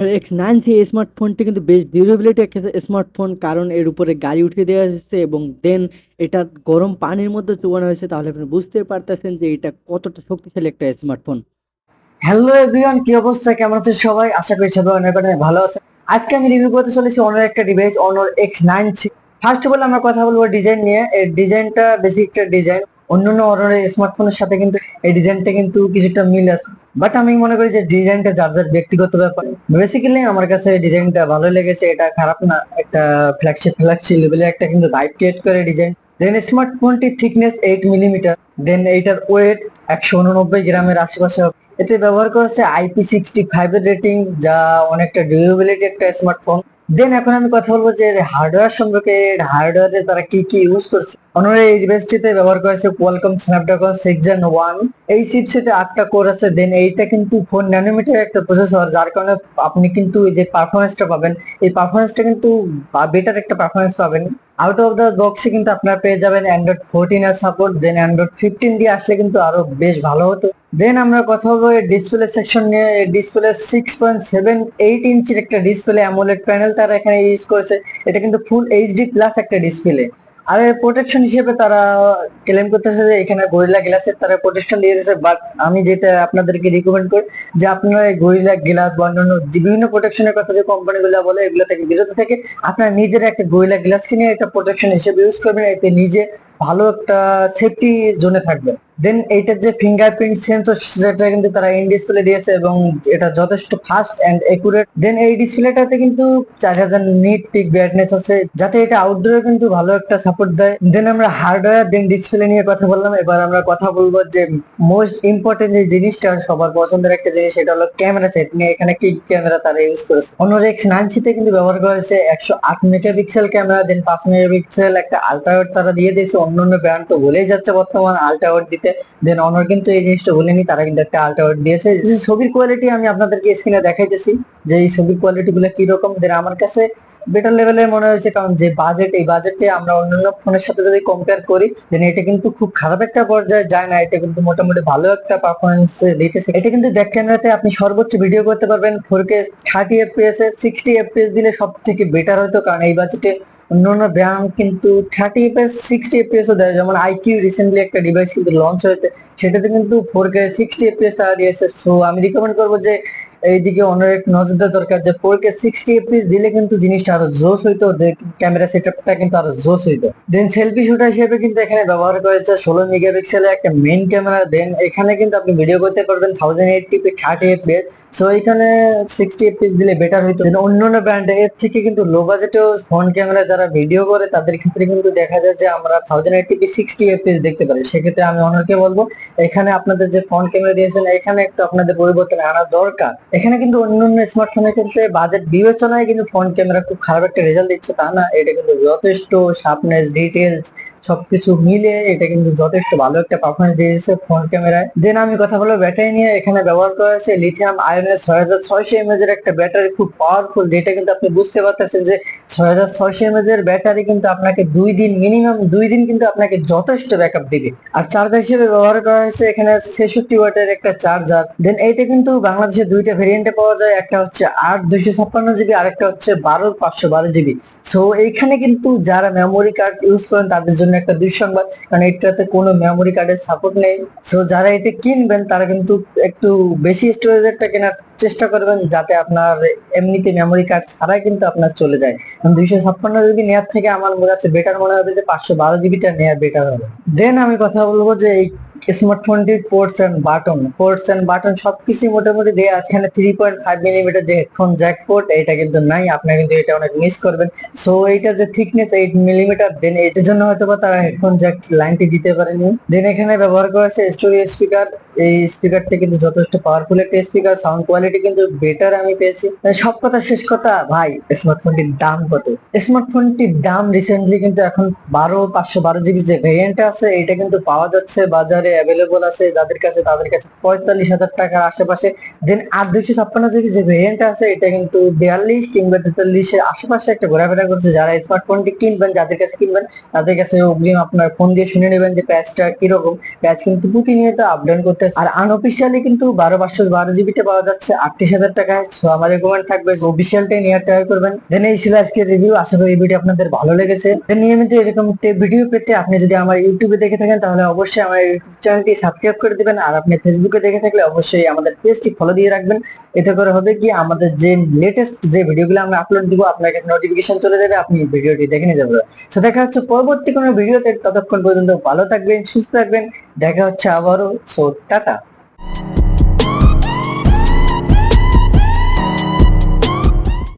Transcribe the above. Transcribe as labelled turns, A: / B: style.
A: X nine three স্মার্টফোনটি কিন্তু বেশ durability একটা স্মার্টফোন কারণ এর উপরে গাড়ি উঠিয়ে দেওয়া হয়েছে এবং দেন এটা গরম পানির মধ্যে চুবানো হয়েছে, তাহলে আপনি বুঝতে পারতেছেন যে এটা কতটা শক্তিশালী একটা স্মার্টফোন
B: হ্যালো এভরিওয়ান কি অবস্থা? কেমন আছে সবাই? আশা করি সবাই অনেক অনেক ভালো আছে আজকে আমি রিভিউ করতে চলেছি অনর একটা device Honor X nine first of all আমরা কথা বলব ডিজাইন নিয়ে। এই ডিজাইনটা বেসিক একটা ডিজাইন অন্যান্য অনরের স্মার্টফোনের সাথে কিন্তু এই ডিজাইনটা কিন্তু কিছুটা মিল আছে। বাট আমি মনে করি যে ডিজাইনটা যার যার ব্যক্তিগত ব্যাপার বেসিক্যালি আমার কাছে ডিজাইনটা ভালো লেগেছে, এটা খারাপ না। একটা ফ্ল্যাগশিপ ফ্ল্যাগশিপ লেভেলে একটা কিন্তু ভাইব ক্রিয়েট করে ডিজাইন দেন স্মার্টফোনটির থিকনেস এইট মিলিমিটার দেন এইটার ওয়েট একশো উননব্বই গ্রামের আশেপাশে। এতে ব্যবহার করেছে আইপি সিক্সটি ফাইভ এর রেটিং যা অনেকটা ডিউরেবিলিটি একটা স্মার্টফোন দেন এখন আমি কথা বলব যে হার্ডওয়্যার সম্পর্কে হার্ডওয়্যারে তারা কি কি ইউজ করছে। অন্যরা এই ডিভাইসটিতে ব্যবহার করেছে Qualcomm Snapdragon six gen one এই চিপসেটে আটটা কোর আছে দেন এইটা কিন্তু ফোর ন্যানোমিটার একটা প্রসেসর যার কারণে আপনি কিন্তু যে পারফরমেন্সটা পাবেন। এই পারফরমেন্সটা কিন্তু বেটার একটা পারফরমেন্স পাবেন। আউট অফ দ্য বক্সে কিন্তু আপনারা পেয়ে যাবেন অ্যান্ড্রয়েড ফোরটিন এর সাপোর্ট দেন অ্যান্ড্রয়েড ফিফটিন দিয়ে আসলে কিন্তু আরও বেশ ভালো হতো। দেন আমরা কথা বলব ডিসপ্লে সেকশন নিয়ে। Display six point seven eight ইঞ্চির একটা ডিসপ্লে অ্যামোলেড প্যানেল তারা এখানে ইউজ করেছে। এটা কিন্তু ফুল এইচডি প্লাস একটা ডিসপ্লে আর প্রোটেকশন হিসেবে তারা ক্লেম করতেছে যে এখানে গরিলা গ্লাসের তারা প্রোটেকশন দিয়ে দিয়েছে বাট আমি যেটা আপনাদেরকে রিকমেন্ড করি যে আপনারা গরিলা গ্লাস বা অন্যান্য বিভিন্ন প্রোটেকশনের কথা যে কোম্পানিগুলো বলে, এগুলো থেকে বিরত থেকে আপনারা নিজের একটা গরিলা গ্লাস কিনে একটা প্রোটেকশন হিসেবে ইউজ করবেন, এতে নিজে ভালো একটা সেফটি জোনে থাকবে দেন এইটার যে ফিঙ্গারপ্রিন্ট সেন্সর সেটা কিন্তু তারা ইন ডিসপ্লে দিয়েছে এবং এটা যথেষ্ট ফাস্ট এন্ড একুরেট দেন এই ডিসপ্লেটাতে কিন্তু চার হাজার নিট পিক ব্রাইটনেস আছে, যাতে এটা আউটডোরে কিন্তু ভালো একটা সাপোর্ট দেয়। দেন আমরা হার্ডওয়্যার দেন ডিসপ্লে নিয়ে কথা বললাম। এবার আমরা কথা বলব যে মোস্ট ইম্পর্টেন্ট যে জিনিসটা, সবার পছন্দের একটা জিনিস, সেটা হলো ক্যামেরা সেট নিয়ে এখানে কি ক্যামেরা তারা ইউজ করেছে। অন্য এক্স নাইন সিতে কিন্তু ব্যবহার করেছে একশো আট মেগাপিক্সেল ক্যামেরা দেন পাঁচ মেগাপিক্সেল একটা আল্ট্রাওয়েড তারা দিয়ে দিয়েছে। অন্যান্য ব্র্যান্ড তো ভুলেই যাচ্ছে বর্তমান আল্ট্রাওয়েড দিতে। দেন অনর কিন্তু এই জিনিসটা ভুলেনি তারা কিন্তু একটা আল্ট্রাওয়েড দিয়েছে। যে ছবির কোয়ালিটি আমি আপনাদেরকে স্ক্রিনে দেখাইতেছি, যে এই ছবির কোয়ালিটি গুলো কীরকম দেন আমার কাছে বেটার লেভেলের মনে হয়েছে, কারণ যে বাজেট এই বাজেটে আমরা অন্যান্য ফোনের সাথে যদি কম্পেয়ার করি দেন এটা কিন্তু খুব খারাপ একটা পর্যায়ে যায় না, এটা কিন্তু মোটামুটি ভালো একটা পারফরমেন্স দিতেছে। এটা কিন্তু ব্যাক ক্যামেরাতে আপনি সর্বোচ্চ ভিডিও করতে পারবেন ফোর কে থার্টি এফপিএস এ সিক্সটি এফপিএস দিলে সব থেকে বেটার হতো কারণ এই বাজেটে অন্যান্য ব্র্যান্ড কিন্তু থার্টি এফএস সিক্সটি এফপিএসও দেয়। যেমন আইকিউ রিসেন্টলি একটা ডিভাইস কিন্তু লঞ্চ হয়েছে। সেটাতে কিন্তু ফোর কে সিক্সটি এফপিএস তারা দিয়েছে সো আমি রিকমেন্ড করব যে এইদিকে অনেক একটু নজর দেওয়া দরকার যে ফোর কে সিক্সটি এফপিএস দিলে কিন্তু জিনিসটা আরও জোস হইতো ক্যামেরা সেটআপটা কিন্তু আরও জোস হইতো। দেন সেলফি শুটার হিসেবে কিন্তু এখানে ব্যবহার করেছে ষোলো মেগাপিক্সেলের একটা মেইন ক্যামেরা দেন এখানে কিন্তু আপনি ভিডিও করতে পারবেন thousand eighty P thirty FPS so এখানে সিক্সটি এফপিএস দিলে বেটার হইতো। Then অন্যান্য ব্র্যান্ড এর থেকে কিন্তু লো বাজেটেও ফোন ক্যামেরা যারা ভিডিও করে, তাদের ক্ষেত্রে কিন্তু দেখা যায় যে আমরা thousand eighty P sixty FPS দেখতে পারি। সেক্ষেত্রে আমি অনেকে বলব, এখানে আপনাদের যে ফ্রন্ট ক্যামেরা দিয়েছেন, এখানে একটু আপনাদের পরিবর্তন আনা দরকার। এখানে কিন্তু অন্য অন্য স্মার্টফোনের ক্ষেত্রে বাজেট বিবেচনায় কিন্তু ফ্রন্ট ক্যামেরা খুব খারাপ একটা রেজাল্ট দিচ্ছে, তা না। এটা কিন্তু যথেষ্ট শার্পনেস ডিটেলস সবকিছু মিলে এটা কিন্তু যথেষ্ট ভালো একটা পারফরমেন্স দিয়েছে ফ্রন্ট ক্যামেরায় দেন আমি কথা বলব ব্যাটারি নিয়ে, এখানে ব্যবহার করা হয়েছে লিথিয়াম আয়নের ছয় হাজার ছয়শো এমএজ এর একটা ব্যাটারি খুব পাওয়ারফুল যেটা কিন্তু আপনি বুঝতে পারতেছেন যে ছয় হাজার ছয়শো এমএজ এর ব্যাটারি কিন্তু আপনাকে দুই দিন মিনিমাম দুই দিন কিন্তু আপনাকে যথেষ্ট ব্যাকআপ দিবে। আর চার্জার হিসেবে ব্যবহার করা হয়েছে এখানে ছেষট্টি ওয়াটের একটা চার্জার দেন এইটা কিন্তু বাংলাদেশে দুইটা ভেরিয়েন্টে পাওয়া যায়, একটা হচ্ছে আট দুইশো ছাপ্পান্ন জিবি আর একটা হচ্ছে বারো পাঁচশো বারো জিবি সো এইখানে কিন্তু যারা মেমোরি কার্ড ইউজ করেন, তাদের জন্য একটা দুঃসংবাদ, কারণ এটাতে কোনো মেমোরি কার্ডের সাপোর্ট নেই। সো যারা এটা কিনবেন, তারা কিন্তু একটু বেশি স্টোরেজেরটা কেনার চেষ্টা করবেন, যাতে আপনার এমনিতে মেমোরি কার্ড ছাড়াই কিন্তু আপনার চলে যায়। দুইশো ছাপ্পান্ন জিবি নেওয়ার থেকে আমার মনে হচ্ছে বেটার মনে হবে যে পাঁচশো বারো জিবিটা নেওয়া বেটার হবে। দেন আমি কথা বলব যে এই স্মার্টফোনটির ports and button ports and button সবকিছু মোটামুটি দেওয়া আছে। এখানে থ্রি পয়েন্ট ফাইভ মিলিমিটার যে হেডফোন জ্যাক পোর্ট এটা কিন্তু নাই আপনি কিন্তু এটা অনেক মিস করবেন। সো এইটা যে থিকনেস এইট মিলিমিটার দেন এটার জন্য হয়তো বা তারা হেডফোন জ্যাক লাইনটি দিতে পারেনি। দেন এখানে ব্যবহার করেছে স্টোরি স্পিকার এই স্পিকারটা কিন্তু যথেষ্ট পাওয়ারফুল একটা স্পিকার সাউন্ড কোয়ালিটি কিন্তু বেটার আমি পেয়েছি। সব কথা শেষ কথা, ভাই স্মার্টফোনটির দাম কত? স্মার্টফোনটির দাম রিসেন্টলি কিন্তু এখন বারো, পাঁচশো বারো জিবি যে ভেরিয়েন্ট আছে এটা কিন্তু পাওয়া যাচ্ছে, বাজারে অ্যাভেলেবল আছে, যাদের কাছে, তাদের কাছে পঁয়তাল্লিশ হাজার টাকার আশেপাশে। দেন আর দুইশো ছাপ্পান্ন জিবি যে ভেরিয়েন্ট আছে, এটা কিন্তু বিয়াল্লিশ কিংবা তেতাল্লিশের আশেপাশে একটা ঘোরাফেরা করছে। যারা স্মার্টফোনটি কিনবেন, যাদের কাছে কিনবেন, তাদের কাছে অগ্রিম আপনার ফোন দিয়ে শুনে নেবেন যে প্যাচটা কীরকম। প্যাচ কিন্তু প্রতিনিয়ত আপডাউন করতে আর আনঅফিসিয়ালি কিন্তু বারো পাঁচশো বারো জিবিতে পাওয়া যাচ্ছে আটত্রিশ হাজার টাকায়। সো আমার রেকমেন্ড থাকবে অফিসিয়ালটাই নিয়ে ট্রাই করবেন। দেন এই ছিল আজকের রিভিউ আশা করি এই ভিডিও আপনাদের ভালো লেগেছে। নিয়মিত এরকম ভিডিও পেতে আপনি যদি আমার ইউটিউবে দেখে থাকেন, তাহলে অবশ্যই আমার ইউটিউব চ্যানেলটি সাবস্ক্রাইব করে দিবেন। আর আপনি ফেসবুকে দেখে থাকলে অবশ্যই আমাদের পেজটি ফলো দিয়ে রাখবেন। এতে করে হবে কি, আমাদের যে লেটেস্ট যে ভিডিওগুলো আমরা আপলোড দিব, আপনার কাছে নোটিফিকেশন চলে যাবে, আপনি ভিডিওটি দেখে নিতে পারবেন। তো দেখা হচ্ছে পরবর্তী কোনো ভিডিওতে ততক্ষণ পর্যন্ত ভালো থাকবেন, সুস্থ থাকবেন। দেখা হচ্ছে আবারও। So tata.